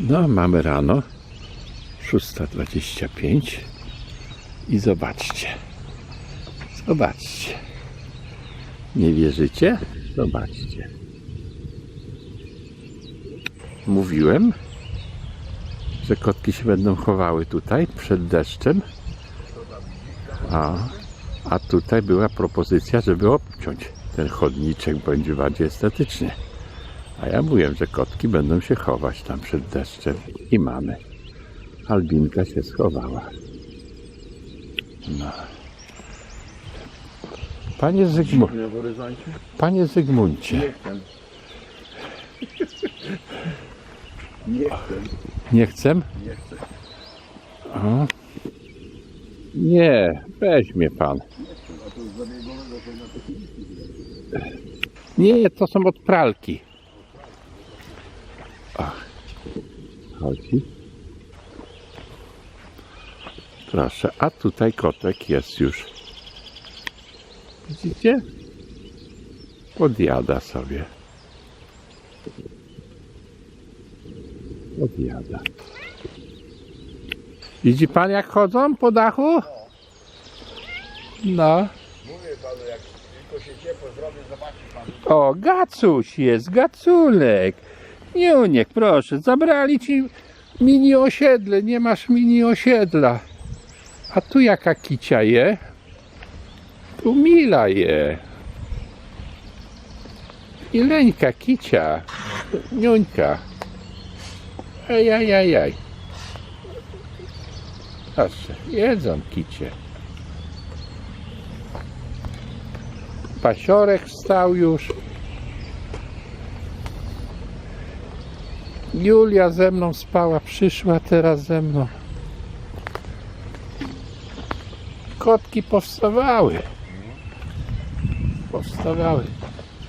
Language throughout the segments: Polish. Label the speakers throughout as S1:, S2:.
S1: No, mamy rano. 6.25 i zobaczcie. Zobaczcie. Nie wierzycie? Zobaczcie. Mówiłem, że kotki się będą chowały tutaj przed deszczem. A, a tutaj była propozycja, żeby obciąć ten chodniczek, będzie bardziej estetyczny. A ja mówiłem, że kotki będą się chować tam przed deszczem. I mamy. Albinka się schowała. No. Panie, Zygmu... Panie Zygmuncie,
S2: Nie chcę. Nie chcę.
S1: nie chcę? O. Nie, weźmie pan. Nie, to są od pralki. Ach, chodzi. Proszę, a tutaj kotek jest już. Widzicie? Podjada sobie. Podjada. Widzi pan jak chodzą po dachu? No.
S2: Mówię panu, jak tylko się ciepło zrobi, zobaczy pan.
S1: O, gacuś jest, gaculek. Juniek, proszę, zabrali ci mini osiedle, nie masz mini osiedla. A tu jaka kicia je? Tu Mila je. I Leńka, kicia. Niuńka. Ej. Proszę, jedzą kicie. Pasiorek wstał już. Julia ze mną spała, przyszła teraz ze mną. Kotki powstawały. Powstawały.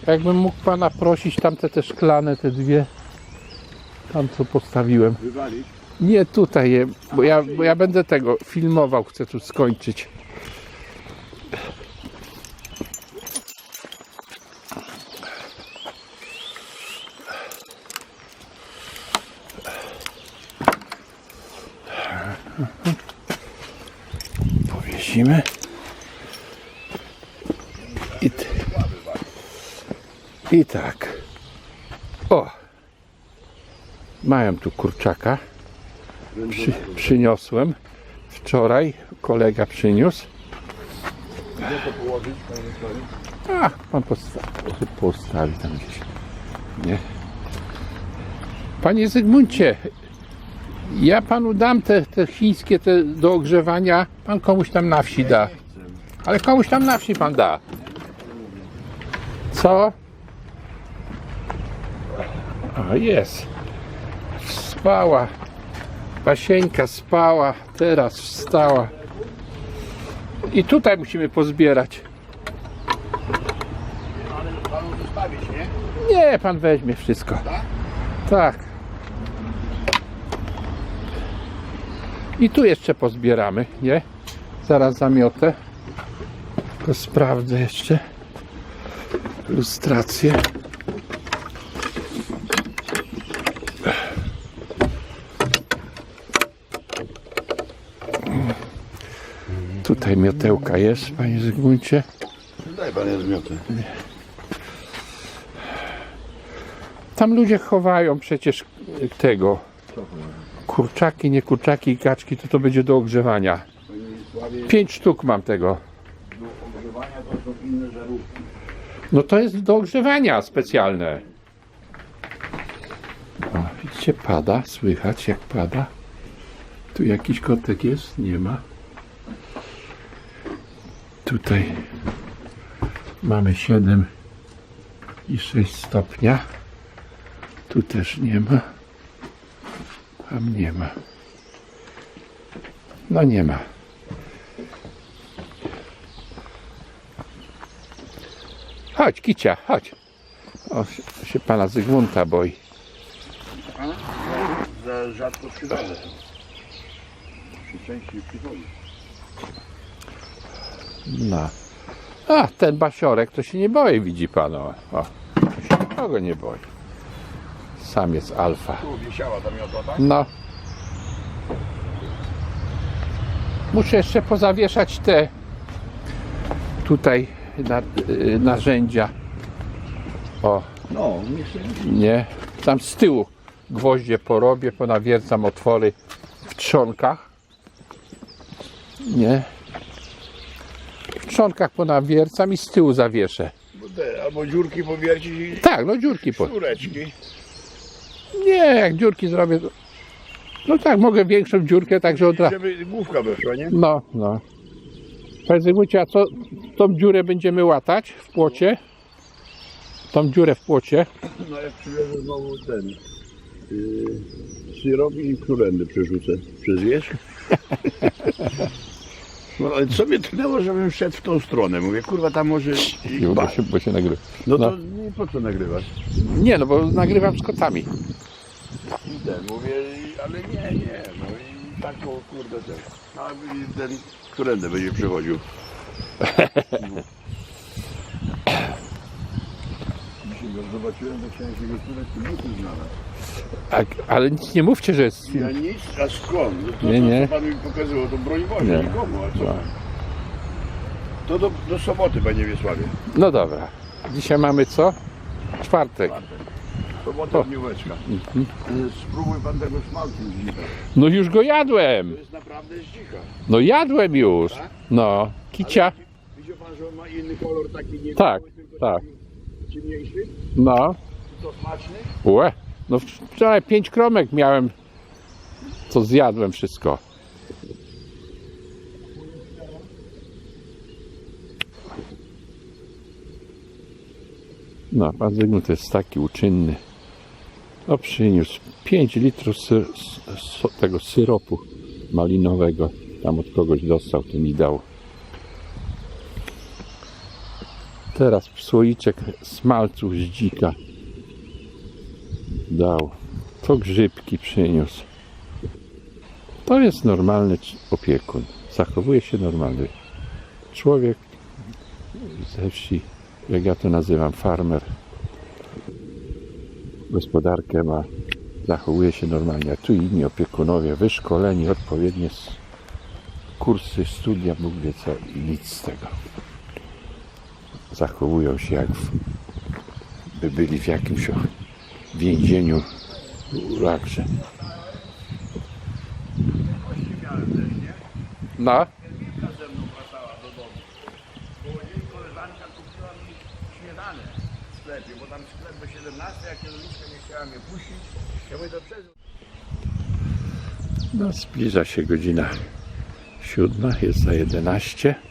S1: Jakbym mógł pana prosić, tamte te szklane, te dwie, tam co postawiłem.
S2: Wywalić?
S1: Nie tutaj je, bo ja, bo ja będę tego filmował, chcę tu skończyć. Powiesimy. I, I tak. O! Mają tu kurczaka przy, przyniosłem wczoraj, kolega przyniósł.
S2: Gdzie to położyć?
S1: A, pan postawi, postawi tam gdzieś. Nie. Panie Zygmuncie, ja panu dam te, te chińskie te do ogrzewania, pan komuś tam na wsi da. Ale komuś tam na wsi pan da. Co? Jest. Spała. Pasieńka spała, teraz wstała. I tutaj musimy pozbierać.
S2: Ale panu zostawić, nie?
S1: Nie, pan weźmie wszystko.
S2: Tak?
S1: Tak. I tu jeszcze pozbieramy, nie? Zaraz zamiotę. Tylko sprawdzę jeszcze. Lustrację. Tutaj miotełka jest, panie Zygmuncie.
S2: Daj panie zmioty.
S1: Tam ludzie chowają przecież tego. Kurczaki, nie kurczaki i kaczki, to to będzie do ogrzewania. Pięć sztuk mam tego.
S2: do ogrzewania to są inne żarówki.
S1: No to jest do ogrzewania specjalne. O, widzicie, pada, słychać jak pada. Tu jakiś kotek jest? Nie ma. Tutaj mamy 7 i 6 stopnia. Tu też nie ma. Tam nie ma. No nie ma. Chodź, kicia, chodź. O, się, pana Zygmunta boi.
S2: Za rzadko przychodzę. Przy częściej przychodzi.
S1: No. A, ten basiorek to się nie boi, widzi pan. O, o. To się nikogo nie boi. Samiec alfa. No. Muszę jeszcze pozawieszać te tutaj y, narzędzia. O,
S2: No, nie.
S1: Tam z tyłu gwoździe porobię, ponawiercam otwory w trzonkach. Nie. W trzonkach ponawiercam i z tyłu zawieszę.
S2: Albo dziurki powiercić i
S1: Tak, no dziurki po.
S2: szureczki.
S1: Nie, jak dziurki zrobię. to- No tak, mogę większą dziurkę, także od razu.
S2: Żeby główka weszła, nie?
S1: No, no. Panie Zygmuncie, a co tą dziurę będziemy łatać w płocie? Tą dziurę w płocie?
S2: No jak przywiozę znowu ten yy, syrop i którędy przerzucę przez wierzch. No ale co mnie tknęło, żebym szedł w tą stronę. Mówię, kurwa, tam może i
S1: Bo
S2: ba.
S1: się, bo się nagrywa.
S2: No
S1: no.
S2: to nie po co nagrywać?
S1: Nie, no bo nagrywam z kotami.
S2: I ten, mówię, ale nie, nie, no i tak o kurde ten. No i ten, którędy będzie przechodził. Go zobaczyłem, to chciałem się go spytać, czy buty znalazł.
S1: A, ale nic nie mówcie, że jest
S2: Ja
S1: film.
S2: nic, a skąd? No to,
S1: Nie,
S2: to,
S1: nie.
S2: co pan mi pokazywał, to broń Boże,
S1: Nie.
S2: nikomu, a co?
S1: No.
S2: To do, do soboty będzie Wiesławie.
S1: No dobra. Dzisiaj mamy co? Czwartek.
S2: Sobota.
S1: Mhm.
S2: Y, Spróbuj pan tego smalcu z dzika.
S1: No już go jadłem.
S2: To jest naprawdę z dzika.
S1: No jadłem już.
S2: Tak?
S1: No. Kicia.
S2: Widział pan, że on ma inny kolor taki nie
S1: Tak,
S2: tylko
S1: tak.
S2: taki
S1: No.
S2: To smaczny?
S1: Ue. No wczoraj pięć kromek miałem. Co zjadłem wszystko. No, pan Zygmunt jest taki uczynny. No przyniósł 5 litrów sy s- s- tego syropu malinowego. Tam od kogoś dostał, to mi dał. Teraz słoiczek smalcu z dzika dał. To grzybki przyniósł. To jest normalny opiekun. Zachowuje się normalny. Człowiek ze wsi, jak ja to nazywam, farmer. Gospodarkę ma, zachowuje się normalnie. A tu inni opiekunowie, wyszkoleni, odpowiednie kursy, studia, Bóg wie co i nic z tego. Zachowują się jak w, by byli w jakimś więzieniu także. No.
S2: Bo jej koleżanka kupiła mi śniadanie w sklepie, bo tam sklep do 17, jak kierowniczka nie chciała mnie puścić. Ja mówię, to przez...
S1: no zbliża się godzina siódma, jest za 11.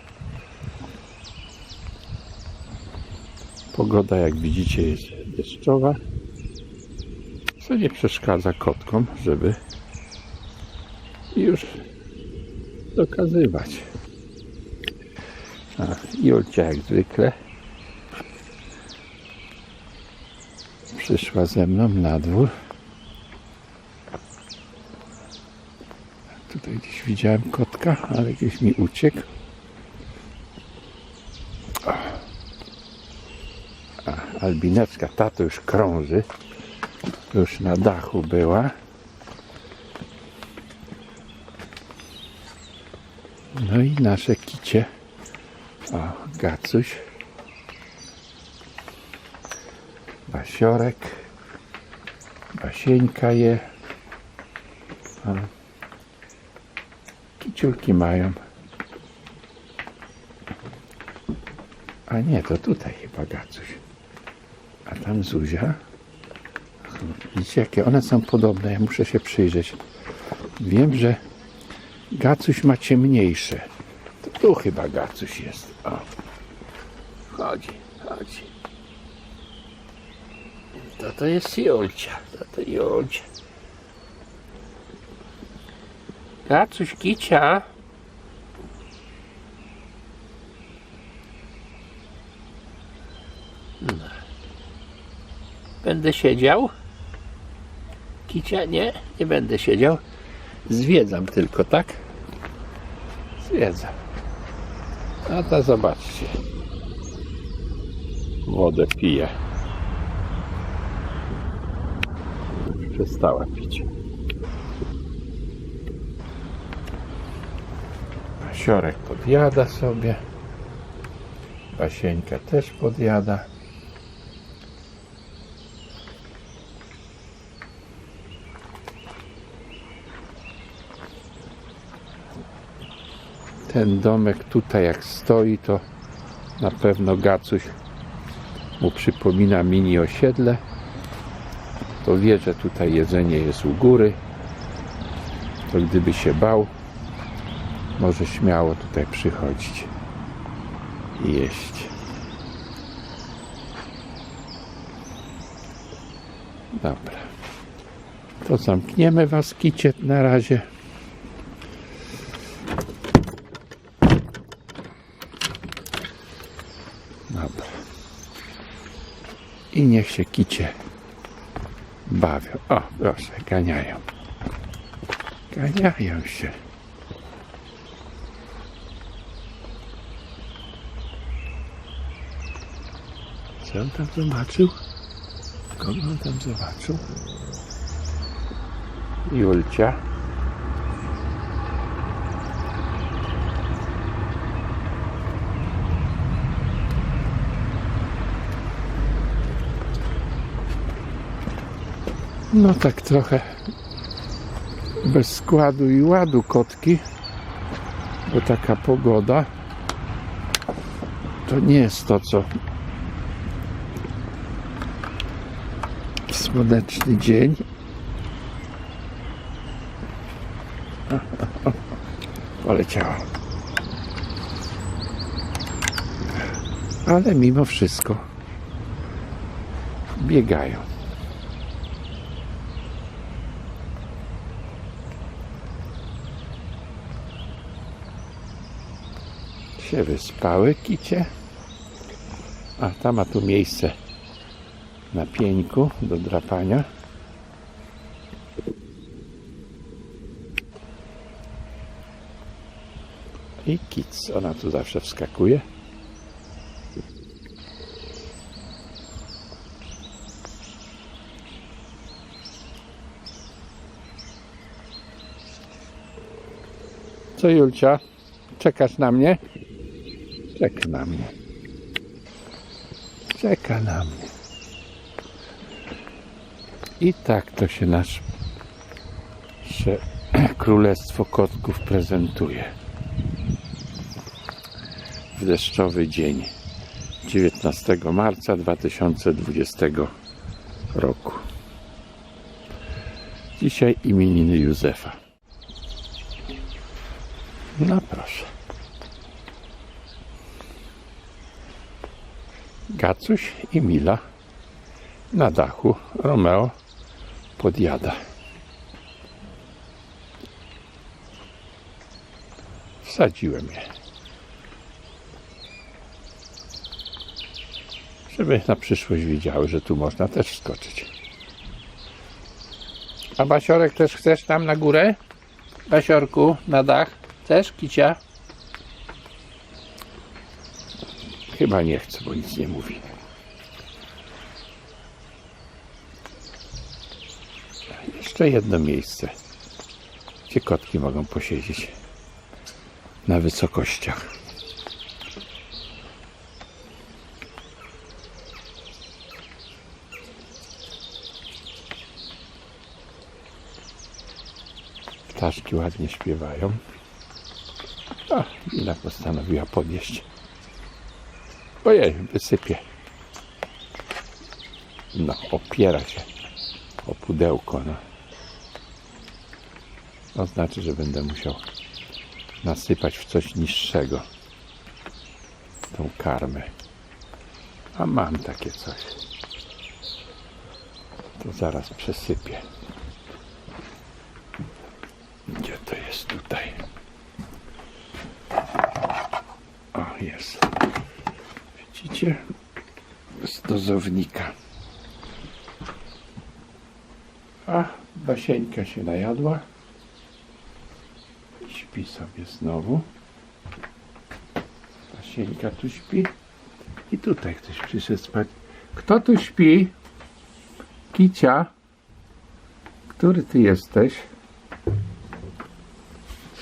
S1: Pogoda, jak widzicie, jest deszczowa, co nie przeszkadza kotkom, żeby już dokazywać. A, Julcia jak zwykle przyszła ze mną na dwór. Tutaj gdzieś widziałem kotka, ale gdzieś mi uciekł. Albineczka, ta to już krąży. Już na dachu była. No i nasze kicie. O, Gacuś. Basiorek. Basieńka je. O. Kiciulki mają. A nie, to tutaj chyba Gacuś. Tam Zuzia. Widzicie, jakie one są podobne. Ja muszę się przyjrzeć. Wiem, że Gacuś ma ciemniejsze. To tu chyba Gacuś jest. O. Chodzi, chodzi. To to jest Jolcia. To to Jolcia. Gacuś, kicia. Będę siedział. Kicia, nie, nie będę siedział. Zwiedzam tylko, tak? Zwiedzam. A to zobaczcie. Wodę pije. przestała pić. Siorek podjada sobie. Basieńka też podjada. Ten domek tutaj jak stoi, to na pewno Gacuś mu przypomina mini osiedle. To wie, że tutaj jedzenie jest u góry. To gdyby się bał, może śmiało tutaj przychodzić i jeść. Dobra. To zamkniemy was kicie na razie. Dobra. I niech się kicie bawią. O, proszę, ganiają. Ganiają się. Co on tam zobaczył? Kogo on tam zobaczył? Julcia. No tak trochę bez składu i ładu kotki, bo taka pogoda to nie jest to, co słoneczny dzień. Poleciała. Ale mimo wszystko biegają. Się wyspały kicie. A tam ma tu miejsce na pieńku do drapania. I kic, ona tu zawsze wskakuje. Co Julcia? Czekasz na mnie? Czeka na mnie. Czeka na mnie. I tak to się nasz, nasze królestwo kotków prezentuje. W deszczowy dzień 19 marca 2020 roku. Dzisiaj imieniny Józefa. No proszę. Gacuś i Mila na dachu Romeo podjada. Wsadziłem je. Żeby na przyszłość wiedziały, że tu można też wskoczyć. A Basiorek też chcesz tam na górę? Basiorku, na dach? Chcesz, kicia? Chyba nie chce, bo nic nie mówi. Jeszcze jedno miejsce, gdzie kotki mogą posiedzieć na wysokościach. Ptaszki ładnie śpiewają. A, Ina postanowiła podjeść. Ojej, wysypie. No, opiera się o pudełko. No. To znaczy, że będę musiał nasypać w coś niższego tą karmę. A mam takie coś. To zaraz przesypię. Gdzie to jest tutaj? O, jest. Widzicie? Z dozownika. A Basieńka się najadła. I Śpi sobie znowu. Basieńka tu śpi. I tutaj ktoś przyszedł spać. Kto tu śpi? Kicia. Który ty jesteś?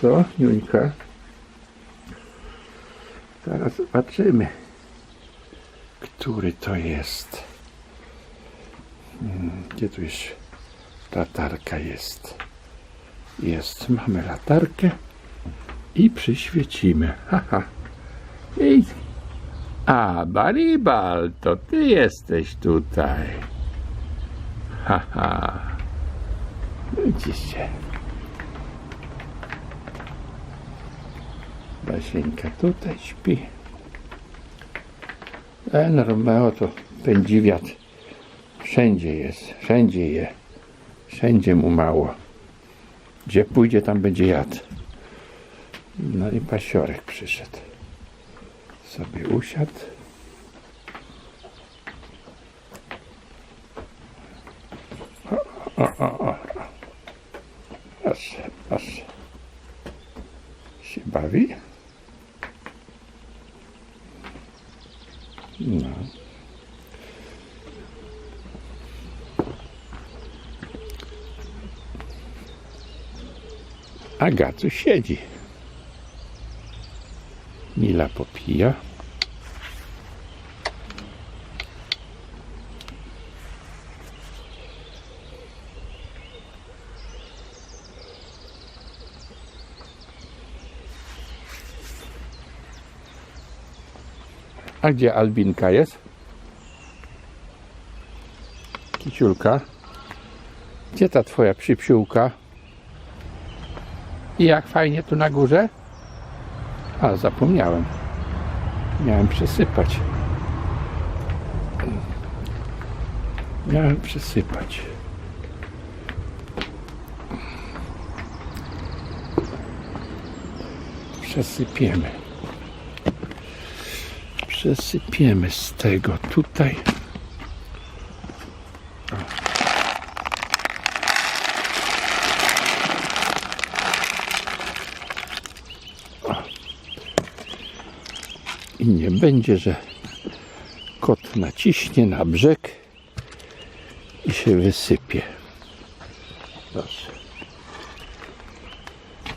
S1: Co, Juńka? Zaraz zobaczymy. Który to jest? Hmm, Gdzie tu już latarka jest? Jest. Mamy latarkę i przyświecimy. Haha. I... A, Baribal, to ty jesteś tutaj. Haha. Widzicie. Basieńka tutaj śpi. Ten Romeo to pędzi wiatr. Wszędzie jest, wszędzie je. Wszędzie mu mało. Gdzie pójdzie, tam będzie jadł. No i pasiorek przyszedł. Sobie usiadł. O, o, o, o. Proszę, proszę. Się bawi? No. Agacu siedzi. Mila popija. A gdzie Albinka jest? Kiciulka. Gdzie ta twoja przypsiółka? I jak fajnie tu na górze? A, zapomniałem. Miałem przesypać. Miałem przesypać. Przesypiemy. Przesypiemy z tego tutaj. I nie będzie, że kot naciśnie na brzeg i się wysypie. Proszę.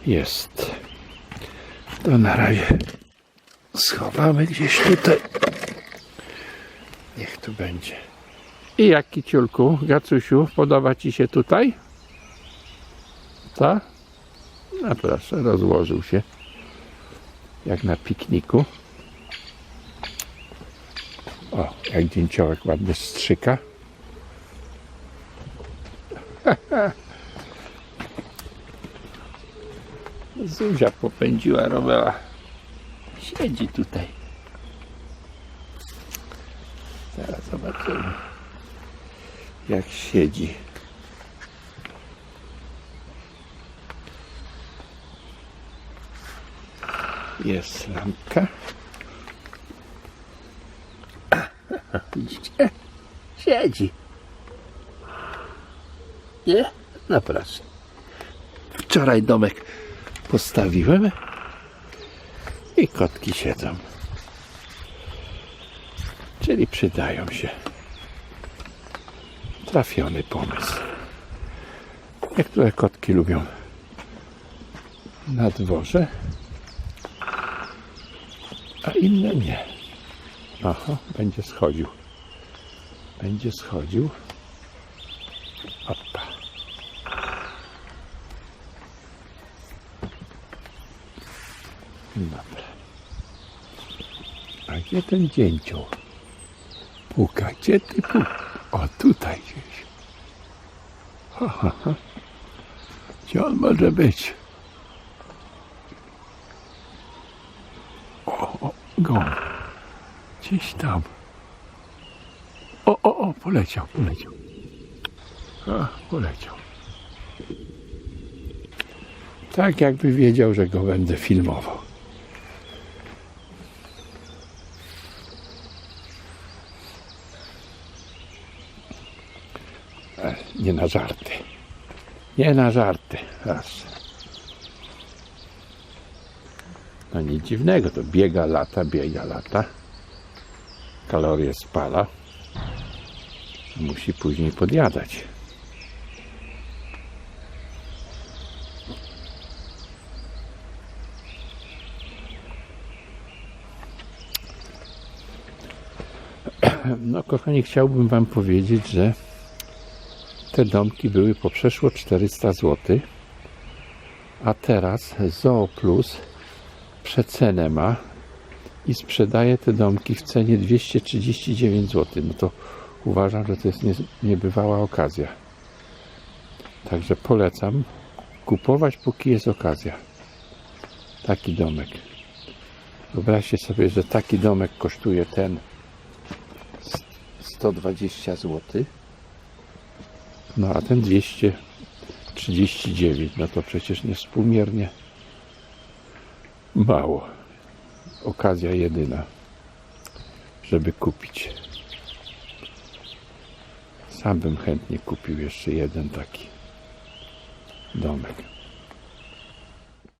S1: Jest. To na razie schowamy gdzieś tutaj. Niech tu będzie. I jak kiciulku, Gacusiu, podoba Ci się tutaj? Tak? No proszę, rozłożył się. Jak na pikniku. O, jak dzięciołek ładnie strzyka. Zuzia popędziła Romea. Siedzi tutaj. Zaraz zobaczymy. Jak siedzi. Jest lampka. Widzicie? Siedzi. Nie? No proszę. Wczoraj domek postawiłem i kotki siedzą. Czyli przydają się. Trafiony pomysł. Niektóre kotki lubią na dworze, a inne nie. Aha, będzie schodził. Będzie schodził. Opa. Dobra. A gdzie ten dzięcioł? Puka, gdzie ty puka? O, tutaj gdzieś. Ha, ha, ha. Gdzie on może być? O, o, gąb. Gdzieś tam. O, o, o, poleciał, poleciał. A, poleciał. Tak jakby wiedział, że go będę filmował. E, Nie na żarty. Nie na żarty. Raz. No nic dziwnego, to biega lata, biega lata kalorie spala, musi później podjadać. No, kochani, chciałbym Wam powiedzieć, że te domki były po przeszło 400 zł, a teraz Zoo Plus przecenę ma i sprzedaje te domki w cenie 239 zł. No to uważam, że to jest nie, niebywała okazja. Także polecam kupować, póki jest okazja. Taki domek. Wyobraźcie sobie, że taki domek kosztuje ten 120 zł. No a ten 239, no to przecież niewspółmiernie mało. Okazja jedyna, żeby kupić. Sam bym chętnie kupił jeszcze jeden taki domek.